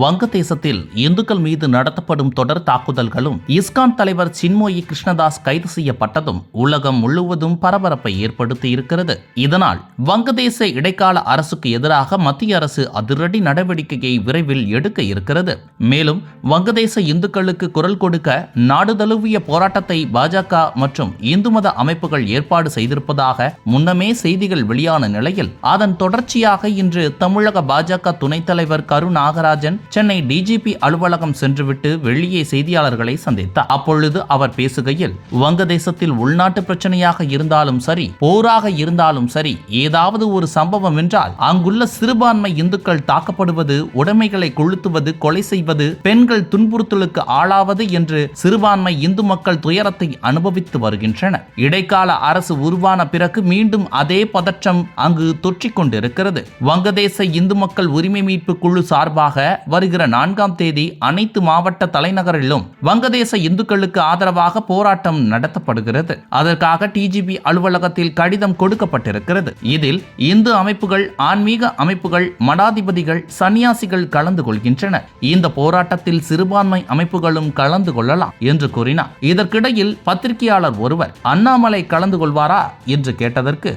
வங்கதேசத்தில் இந்துக்கள் மீது நடத்தப்படும் தொடர் தாக்குதல்களும் இஸ்கான் தலைவர் சின்மோயி கிருஷ்ணதாஸ் கைது செய்யப்பட்டதும் உலகம் முழுவதும் பரபரப்பை ஏற்படுத்தி இருக்கிறது. இதனால் வங்கதேச இடைக்கால அரசுக்கு எதிராக மத்திய அரசு அதிரடி நடவடிக்கையை விரைவில் எடுக்க இருக்கிறது. மேலும் வங்கதேச இந்துக்களுக்கு குரல் கொடுக்க நாடு தழுவிய போராட்டத்தை பாஜக மற்றும் இந்து மத அமைப்புகள் ஏற்பாடு செய்திருப்பதாக முன்னமே செய்திகள் வெளியான நிலையில் அதன் தொடர்ச்சியாக இன்று தமிழக பாஜக துணைத் தலைவர் கரு நாகராஜன் சென்னை டிஜிபி அலுவலகம் சென்றுவிட்டு வெளியே செய்தியாளர்களை சந்தித்தார் அப்பொழுது அவர் பேசுகையில் வங்கதேசத்தில் உள்நாட்டு பிரச்சனையாக இருந்தாலும் சரி போராக இருந்தாலும் சரி ஏதாவது ஒரு சம்பவம் என்றால் அங்குள்ள சிறுபான்மை இந்துக்கள் தாக்கப்படுவது உடைமைகளை கொளுத்துவது கொலை செய்வது பெண்கள் துன்புறுத்தலுக்கு ஆளாவது என்று சிறுபான்மை இந்து மக்கள் துயரத்தை அனுபவித்து வருகின்றனர். இடைக்கால அரசு உருவான பிறகு மீண்டும் அதே பதற்றம் அங்கு தொற்றிக் கொண்டிருக்கிறது வங்கதேச இந்து மக்கள் உரிமை மீட்பு குழு சார்பாக வருகிற நான்காம் தேதி அனைத்து மாவட்ட தலைநகரிலும் வங்கதேச இந்துக்களுக்கு ஆதரவாக போராட்டம் நடத்தப்படுகிறது. அதற்காக டிஜிபி அலுவலகத்தில் கடிதம் கொடுக்கப்பட்டிருக்கிறது. இதில் இந்து அமைப்புகள் ஆன்மீக அமைப்புகள் மடாதிபதிகள் சன்னியாசிகள் கலந்து கொள்கின்றனர். இந்த போராட்டத்தில் சிறுபான்மை அமைப்புகளும் கலந்து கொள்ளலாம் என்று கூறினார். இதற்கிடையில் பத்திரிகையாளர் ஒருவர் அண்ணாமலை கலந்து கொள்வாரா? என்று கேட்டதற்கு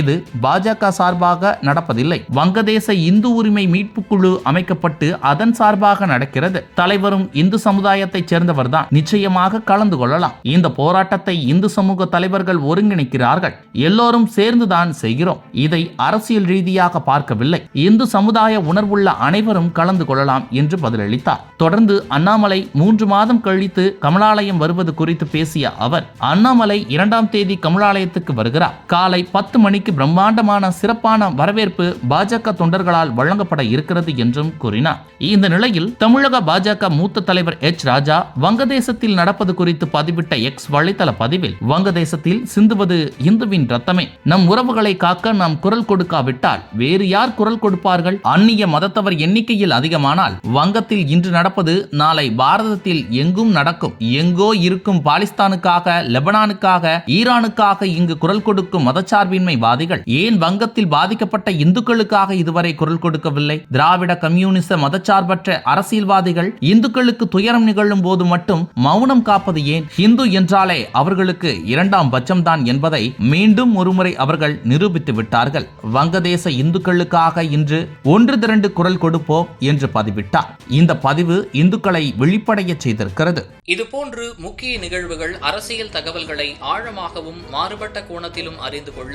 இது பாஜக சார்பாக நடப்பதில்லை. வங்கதேச இந்து உரிமை மீட்பு குழு அமைக்கப்பட்டு அதன் சார்பாக நடக்கிறது. தலைவரும் இந்து சமுதாயத்தைச் சேர்ந்தவர்தான். நிச்சயமாக கலந்து கொள்ளலாம். இந்த போராட்டத்தை இந்து சமூக தலைவர்கள் ஒருங்கிணைக்கிறார்கள். எல்லோரும் சேர்ந்துதான் செய்கிறோம். இதை அரசியல் ரீதியாக பார்க்கவில்லை. இந்து சமுதாய உணர்வுள்ள அனைவரும் கலந்து கொள்ளலாம் என்று பதிலளித்தார். தொடர்ந்து அண்ணாமலை மூன்று மாதம் கழித்து கமலாலயம் வருவது குறித்து பேசிய அவர் அண்ணாமலை இரண்டாம் தேதி கமலாலயத்துக்கு வருகிறார். காலை பத்து மணிக்கு பிரம்மாண்டமான சிறப்பான வரவேற்பு பாஜக தொண்டர்களால் வழங்கப்பட இருக்கிறது என்றும் கூறினார். இந்த நிலையில் தமிழக பாஜக மூத்த தலைவர் எச் ராஜா வங்கதேசத்தில் நடப்பது குறித்து பதிவிட்ட எக்ஸ் வலைதள பதிவில் வங்கதேசத்தில் சிந்துவது இந்துவின் ரத்தமே. நம் உறவுகளை காக்க நாம் குரல் கொடுக்காவிட்டால் வேறு யார் குரல் கொடுப்பார்கள்? அந்நிய மதத்தவர் எண்ணிக்கையில் அதிகமானால் வங்கத்தில் இன்று நடப்பது நாளை பாரதத்தில் எங்கும் நடக்கும். எங்கோ இருக்கும் பாலிஸ்தானுக்காக லெபனானுக்காக ஈரானுக்காக இங்கு குரல் கொடுக்கும் மதச்சார்பின்மை வாதிகள் ஏன் வங்கத்தில் பாதிக்கப்பட்ட இந்துக்களுக்காக இதுவரை குரல் கொடுக்கவில்லை? திராவிட கம்யூனிச மதச்சார்பற்ற அரசியல்வாதிகள் இந்துக்களுக்கு துயரம் நிகழும் போது மட்டும் மௌனம் காப்பது ஏன்? இந்து என்றாலே அவர்களுக்கு இரண்டாம் பட்சம்தான் என்பதை மீண்டும் ஒருமுறை அவர்கள் நிரூபித்து விட்டார்கள். வங்கதேச இந்துக்களுக்காக இன்று ஒன்று திரண்டு குரல் கொடுப்போம் என்று பதிவிட்டார். இந்த பதிவு இந்துக்களை வெளிப்படைய செய்திருக்கிறது. இதுபோன்று முக்கிய நிகழ்வுகள் அரசியல் தகவல்களை ஆழமாகவும் மாறுபட்ட கோணத்திலும் அறிந்து கொள்ள